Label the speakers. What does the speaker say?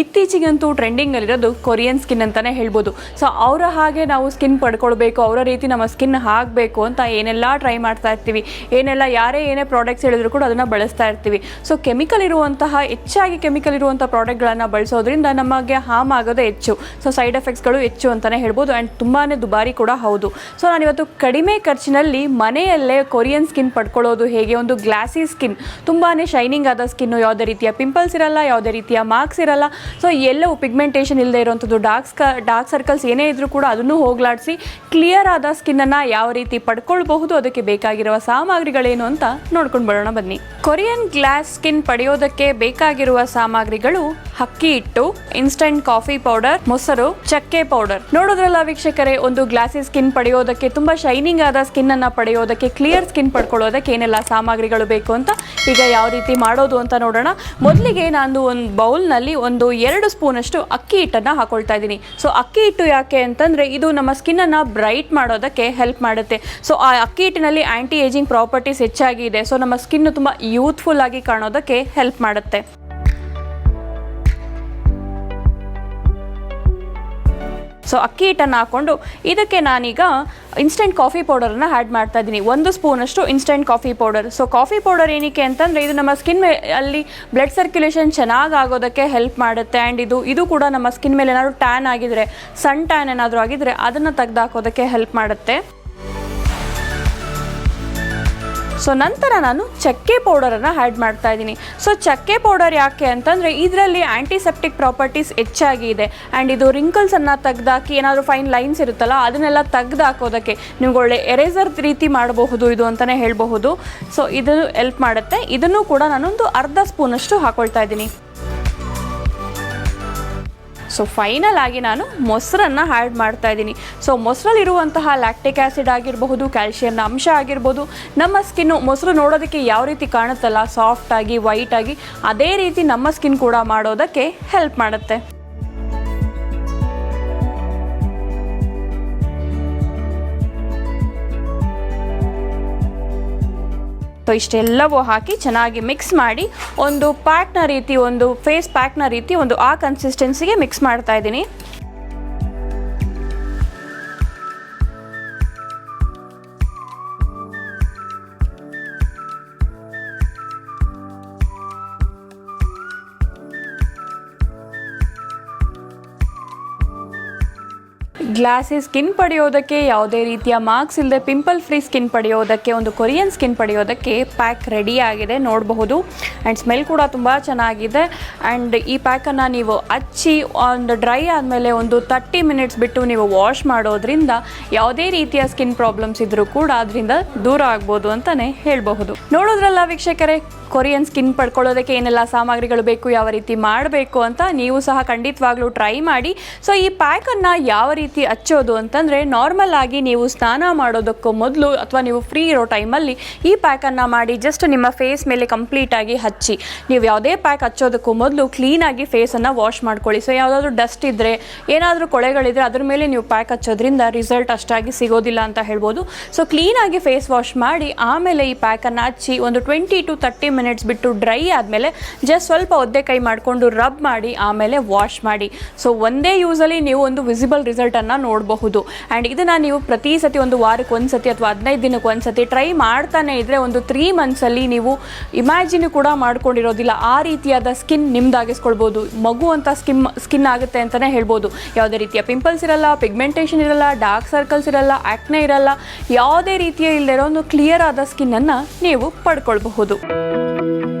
Speaker 1: ಇತ್ತೀಚೆಗಂತೂ ಟ್ರೆಂಡಿಂಗಲ್ಲಿರೋದು Korean skin ಅಂತಲೇ ಹೇಳ್ಬೋದು. So ಅವರ ಹಾಗೆ ನಾವು ಸ್ಕಿನ್ ಪಡ್ಕೊಳ್ಬೇಕು, ಅವರ ರೀತಿ ನಮ್ಮ ಸ್ಕಿನ್ ಆಗಬೇಕು ಅಂತ ಏನೆಲ್ಲ ಟ್ರೈ ಮಾಡ್ತಾ ಇರ್ತೀವಿ, ಏನೆಲ್ಲ ಯಾರೇ ಏನೇ ಪ್ರಾಡಕ್ಟ್ಸ್ ಹೇಳಿದ್ರು ಕೂಡ ಅದನ್ನು ಬಳಸ್ತಾ ಇರ್ತೀವಿ. ಸೊ ಕೆಮಿಕಲ್ ಇರುವಂತಹ, ಹೆಚ್ಚಾಗಿ ಕೆಮಿಕಲ್ ಇರುವಂಥ ಪ್ರಾಡಕ್ಟ್ಗಳನ್ನು ಬಳಸೋದ್ರಿಂದ ನಮಗೆ ಹಾಮ್ ಆಗೋದೇ ಹೆಚ್ಚು. ಸೊ ಸೈಡ್ ಎಫೆಕ್ಟ್ಸ್ಗಳು ಹೆಚ್ಚು ಅಂತಲೇ ಹೇಳ್ಬೋದು ಆ್ಯಂಡ್ ತುಂಬಾ ದುಬಾರಿ ಕೂಡ ಹೌದು. ಸೊ ನಾನಿವತ್ತು ಕಡಿಮೆ ಖರ್ಚಿನಲ್ಲಿ ಮನೆಯಲ್ಲೇ ಕೊರಿಯನ್ ಸ್ಕಿನ್ ಪಡ್ಕೊಳ್ಳೋದು ಹೇಗೆ? ಒಂದು ಗ್ಲಾಸಿ ಸ್ಕಿನ್ ತುಂಬಾ ಶೈನಿಂಗ್ ಆದ ಸ್ಕಿನ್ನು ಯಾವುದೇ ರೀತಿಯ ಪಿಂಪಲ್ಸ್ ಇರಲ್ಲ, ಯಾವುದೇ ರೀತಿಯ ಮಾರ್ಕ್ಸ್ ಇರಲ್ಲ. ಸೊ ಎಲ್ಲವೂ ಪಿಗ್ಮೆಂಟೇಷನ್ ಇಲ್ಲದೆ ಇರುವಂಥದ್ದು ಡಾರ್ಕ್ ಸ್ಕ ಡಾರ್ಕ್ ಸರ್ಕಲ್ಸ್ ಏನೇ ಇದ್ರೂ ಕೂಡ ಅದನ್ನು ಹೋಗ್ಲಾಡಿಸಿ ಕ್ಲಿಯರ್ ಆದ ಸ್ಕಿನ್ನನ್ನು ಯಾವ ರೀತಿ ಪಡ್ಕೊಳ್ಬಹುದು, ಅದಕ್ಕೆ ಬೇಕಾಗಿರುವ ಸಾಮಗ್ರಿಗಳೇನು ಅಂತ ನೋಡ್ಕೊಂಡು ಬರೋಣ ಬನ್ನಿ. ಕೊರಿಯನ್ ಗ್ಲಾಸ್ ಸ್ಕಿನ್ ಪಡೆಯೋದಕ್ಕೆ ಬೇಕಾಗಿರುವ ಸಾಮಗ್ರಿಗಳು ಅಕ್ಕಿ ಹಿಟ್ಟು ಇನ್ಸ್ಟಂಟ್ ಕಾಫಿ ಪೌಡರ್ ಮೊಸರು, ಚಕ್ಕೆ ಪೌಡರ್ ನೋಡೋದ್ರಲ್ಲ ವೀಕ್ಷಕರೇ, ಒಂದು ಗ್ಲಾಸಿ ಸ್ಕಿನ್ ಪಡೆಯೋದಕ್ಕೆ ತುಂಬಾ ಶೈನಿಂಗ್ ಆದ ಸ್ಕಿನ್ ಅನ್ನ ಪಡೆಯೋದಕ್ಕೆ ಕ್ಲಿಯರ್ ಸ್ಕಿನ್ ಪಡ್ಕೊಳ್ಳೋದಕ್ಕೆ ಏನೆಲ್ಲ ಸಾಮಗ್ರಿಗಳು ಬೇಕು ಅಂತ ಈಗ ಯಾವ ರೀತಿ ಮಾಡೋದು ಅಂತ ನೋಡೋಣ. ಮೊದಲಿಗೆ ನಾನು ಒಂದು ಬೌಲ್ನಲ್ಲಿ ಒಂದು ಎರಡು ಸ್ಪೂನಷ್ಟು ಅಕ್ಕಿ ಹಿಟ್ಟನ್ನು ಹಾಕೊಳ್ತಾ ಇದ್ದೀನಿ. ಸೊ ಅಕ್ಕಿ ಹಿಟ್ಟು ಯಾಕೆ ಅಂತಂದರೆ ಇದು ನಮ್ಮ ಸ್ಕಿನ್ನನ್ನು ಬ್ರೈಟ್ ಮಾಡೋದಕ್ಕೆ ಹೆಲ್ಪ್ ಮಾಡುತ್ತೆ. ಸೊ ಆ ಅಕ್ಕಿ ಹಿಟ್ಟಿನಲ್ಲಿ ಆ್ಯಂಟಿ ಏಜಿಂಗ್ ಪ್ರಾಪರ್ಟೀಸ್ ಹೆಚ್ಚಾಗಿ ಇದೆ. ಸೊ ನಮ್ಮ ಸ್ಕಿನ್ ತುಂಬ ಯೂತ್ಫುಲ್ ಆಗಿ ಕಾಣೋದಕ್ಕೆ ಹೆಲ್ಪ್ ಮಾಡುತ್ತೆ. ಸೊ ಅಕ್ಕಿ ಹಿಟ್ಟನ್ನು ಹಾಕ್ಕೊಂಡು ಇದಕ್ಕೆ ನಾನೀಗ ಇನ್ಸ್ಟೆಂಟ್ ಕಾಫಿ ಪೌಡರನ್ನು ಆ್ಯಡ್ ಮಾಡ್ತಾ ಇದ್ದೀನಿ. ಒಂದು ಸ್ಪೂನಷ್ಟು instant coffee powder so coffee powder ಏನಕ್ಕೆ ಅಂತಂದರೆ ಇದು ನಮ್ಮ ಸ್ಕಿನ್ ಅಲ್ಲಿ ಬ್ಲಡ್ ಸರ್ಕ್ಯುಲೇಷನ್ ಚೆನ್ನಾಗಿ ಆಗೋದಕ್ಕೆ ಹೆಲ್ಪ್ ಮಾಡುತ್ತೆ ಆ್ಯಂಡ್ ಇದು ಇದು ಕೂಡ ನಮ್ಮ ಸ್ಕಿನ್ ಮೇಲೆ ಏನಾದರೂ ಟ್ಯಾನ್ ಆಗಿದ್ರೆ ಸನ್ ಟ್ಯಾನ್ ಏನಾದರೂ ಆಗಿದ್ರೆ ಅದನ್ನು ತೆಗೆದಾಕೋದಕ್ಕೆ ಹೆಲ್ಪ್ ಮಾಡುತ್ತೆ. ಸೊ ನಂತರ ನಾನು ಚಕ್ಕೆ ಪೌಡರನ್ನು ಆ್ಯಡ್ ಮಾಡ್ತಾ ಇದ್ದೀನಿ. ಸೊ ಚಕ್ಕೆ ಪೌಡರ್ ಯಾಕೆ ಅಂತಂದರೆ ಇದರಲ್ಲಿ ಆ್ಯಂಟಿಸೆಪ್ಟಿಕ್ ಪ್ರಾಪರ್ಟೀಸ್ ಹೆಚ್ಚಾಗಿ ಇದೆ. ಆ್ಯಂಡ್ ಇದು ರಿಂಕಲ್ಸನ್ನು ತೆಗ್ದಾಕಿ ಏನಾದರೂ ಫೈನ್ ಲೈನ್ಸ್ ಇರುತ್ತಲ್ಲ, ಅದನ್ನೆಲ್ಲ ತೆಗ್ದು ಹಾಕೋದಕ್ಕೆ ನಿಮ್ಗೆ ಒಳ್ಳೆ ಎರೇಸರ್ ರೀತಿ ಮಾಡಬಹುದು, ಇದು ಅಂತಲೇ ಹೇಳಬಹುದು. ಸೊ ಇದು ಹೆಲ್ಪ್ ಮಾಡುತ್ತೆ. ಇದನ್ನು ಕೂಡ ನಾನೊಂದು ಅರ್ಧ ಸ್ಪೂನಷ್ಟು ಹಾಕೊಳ್ತಾ ಇದ್ದೀನಿ. ಸೊ ಫೈನಲ್ ಆಗಿ ನಾನು ಮೊಸರನ್ನು ಆ್ಯಡ್ ಮಾಡ್ತಾ ಇದ್ದೀನಿ. ಸೊ ಮೊಸರಲ್ಲಿರುವಂತಹ ಲ್ಯಾಕ್ಟಿಕ್ ಆ್ಯಸಿಡ್ ಆಗಿರಬಹುದು ಕ್ಯಾಲ್ಶಿಯಂನ ಅಂಶ ಆಗಿರ್ಬೋದು ನಮ್ಮ ಸ್ಕಿನ್ನು ಮೊಸರು ನೋಡೋದಕ್ಕೆ ಯಾವ ರೀತಿ ಕಾಣುತ್ತಲ್ಲ ಸಾಫ್ಟಾಗಿ ವೈಟಾಗಿ ಅದೇ ರೀತಿ ನಮ್ಮ ಸ್ಕಿನ್ ಕೂಡ ಮಾಡೋದಕ್ಕೆ ಹೆಲ್ಪ್ ಮಾಡುತ್ತೆ. ಸೊ ಇಷ್ಟೆಲ್ಲವೂ ಹಾಕಿ ಚೆನ್ನಾಗಿ ಮಿಕ್ಸ್ ಮಾಡಿ ಒಂದು ಪ್ಯಾಕ್ನ ರೀತಿ, ಒಂದು ಫೇಸ್ ಪ್ಯಾಕ್ನ ರೀತಿ, ಒಂದು ಆ ಕನ್ಸಿಸ್ಟೆನ್ಸಿಗೆ ಮಿಕ್ಸ್ ಮಾಡ್ತಾ ಇದ್ದೀನಿ. ಗ್ಲಾಸಿ ಸ್ಕಿನ್ ಪಡೆಯೋದಕ್ಕೆ ಯಾವುದೇ ರೀತಿಯ ಮಾರ್ಕ್ಸ್ ಇಲ್ಲದೆ ಪಿಂಪಲ್ ಫ್ರೀ ಸ್ಕಿನ್ ಪಡೆಯೋದಕ್ಕೆ, ಒಂದು ಕೊರಿಯನ್ ಸ್ಕಿನ್ ಪಡೆಯೋದಕ್ಕೆ ಪ್ಯಾಕ್ ರೆಡಿ ಆಗಿದೆ, ನೋಡಬಹುದು. ಆ್ಯಂಡ್ ಸ್ಮೆಲ್ ಕೂಡ ತುಂಬ ಚೆನ್ನಾಗಿದೆ. ಆ್ಯಂಡ್ ಈ ಪ್ಯಾಕನ್ನು ನೀವು ಹಚ್ಚಿ, ಒಂದು ಡ್ರೈ ಆದಮೇಲೆ ಒಂದು ತರ್ಟಿ ಮಿನಿಟ್ಸ್ ಬಿಟ್ಟು ನೀವು ವಾಶ್ ಮಾಡೋದ್ರಿಂದ ಯಾವುದೇ ರೀತಿಯ ಸ್ಕಿನ್ ಪ್ರಾಬ್ಲಮ್ಸ್ ಇದ್ದರೂ ಕೂಡ ಅದರಿಂದ ದೂರ ಆಗ್ಬೋದು ಅಂತಲೇ ಹೇಳಬಹುದು. ನೋಡೋದ್ರಲ್ಲ ವೀಕ್ಷಕರೇ? ಕೊರಿಯನ್ ಸ್ಕಿನ್ ಪಡ್ಕೊಳ್ಳೋದಕ್ಕೆ ಏನೆಲ್ಲ ಸಾಮಗ್ರಿಗಳು ಬೇಕು, ಯಾವ ರೀತಿ ಮಾಡಬೇಕು ಅಂತ ನೀವು ಸಹ ಖಂಡಿತವಾಗ್ಲೂ ಟ್ರೈ ಮಾಡಿ. ಸೊ ಈ ಪ್ಯಾಕನ್ನು ಯಾವ ರೀತಿ ಹಚ್ಚೋದು ಅಂತಂದರೆ ನಾರ್ಮಲ್ ಆಗಿ ನೀವು ಸ್ನಾನ ಮಾಡೋದಕ್ಕೂ ಮೊದಲು ಅಥವಾ ನೀವು ಫ್ರೀ ಇರೋ ಟೈಮಲ್ಲಿ ಈ ಪ್ಯಾಕನ್ನು ಮಾಡಿ ಜಸ್ಟ್ ನಿಮ್ಮ ಫೇಸ್ ಮೇಲೆ ಕಂಪ್ಲೀಟಾಗಿ ಹಚ್ಚಿ. ನೀವು ಯಾವುದೇ ಪ್ಯಾಕ್ ಹಚ್ಚೋದಕ್ಕೂ ಮೊದಲು ಕ್ಲೀನಾಗಿ ಫೇಸನ್ನು ವಾಶ್ ಮಾಡ್ಕೊಳ್ಳಿ. ಸೊ ಯಾವುದಾದ್ರೂ ಡಸ್ಟ್ ಇದ್ದರೆ ಏನಾದರೂ ಕೊಳೆಗಳಿದ್ರೆ ಅದ್ರ ಮೇಲೆ ನೀವು ಪ್ಯಾಕ್ ಹಚ್ಚೋದ್ರಿಂದ ರಿಸಲ್ಟ್ ಅಷ್ಟಾಗಿ ಸಿಗೋದಿಲ್ಲ ಅಂತ ಹೇಳ್ಬೋದು. ಸೊ ಕ್ಲೀನಾಗಿ ಫೇಸ್ ವಾಶ್ ಮಾಡಿ, ಆಮೇಲೆ ಈ ಪ್ಯಾಕನ್ನು ಹಚ್ಚಿ ಒಂದು ಟ್ವೆಂಟಿ ಟು ತರ್ಟಿ ಮಿನಿಟ್ಸ್ ಬಿಟ್ಟು ಡ್ರೈ ಆದಮೇಲೆ ಜಸ್ಟ್ ಸ್ವಲ್ಪ ಒದ್ದೆ ಕೈ ಮಾಡಿಕೊಂಡು ರಬ್ ಮಾಡಿ, ಆಮೇಲೆ ವಾಶ್ ಮಾಡಿ. ಸೊ ಒಂದೇ ಯೂಸಲ್ಲಿ ನೀವು ಒಂದು ವಿಸಿಬಲ್ ರಿಸಲ್ಟನ್ನು ನೋಡಬಹುದು. ಆ್ಯಂಡ್ ಇದನ್ನು ನೀವು ಪ್ರತಿ ಸತಿ ಒಂದು ವಾರಕ್ಕೆ ಒಂದು ಸತಿ ಅಥವಾ ಹದಿನೈದು ದಿನಕ್ಕೆ ಒಂದು ಸತಿ ಟ್ರೈ ಮಾಡ್ತಾನೆ ಇದ್ದರೆ ಒಂದು ತ್ರೀ ಮಂತ್ಸಲ್ಲಿ ನೀವು ಇಮ್ಯಾಜಿನ್ ಕೂಡ ಮಾಡ್ಕೊಂಡಿರೋದಿಲ್ಲ. ಆ ರೀತಿಯಾದ ಸ್ಕಿನ್ ನಿಮ್ದಾಗಿಸ್ಕೊಳ್ಬೋದು ಮಗು ಅಂತ ಸ್ಕಿನ್ ಸ್ಕಿನ್ ಆಗುತ್ತೆ ಅಂತಲೇ ಹೇಳ್ಬೋದು. ಯಾವುದೇ ರೀತಿಯ ಪಿಂಪಲ್ಸ್ ಇರಲ್ಲ ಪಿಗ್ಮೆಂಟೇಷನ್ ಇರಲ್ಲ ಡಾರ್ಕ್ ಸರ್ಕಲ್ಸ್ ಇರಲ್ಲ ಆ್ಯಕ್ನೆ ಇರಲ್ಲ, ಯಾವುದೇ ರೀತಿಯ ಇಲ್ಲದಿರೋ ಒಂದು ಕ್ಲಿಯರ್ ಆದ ಸ್ಕಿನ್ನನ್ನು ನೀವು ಪಡ್ಕೊಳ್ಬಹುದು. Thank you.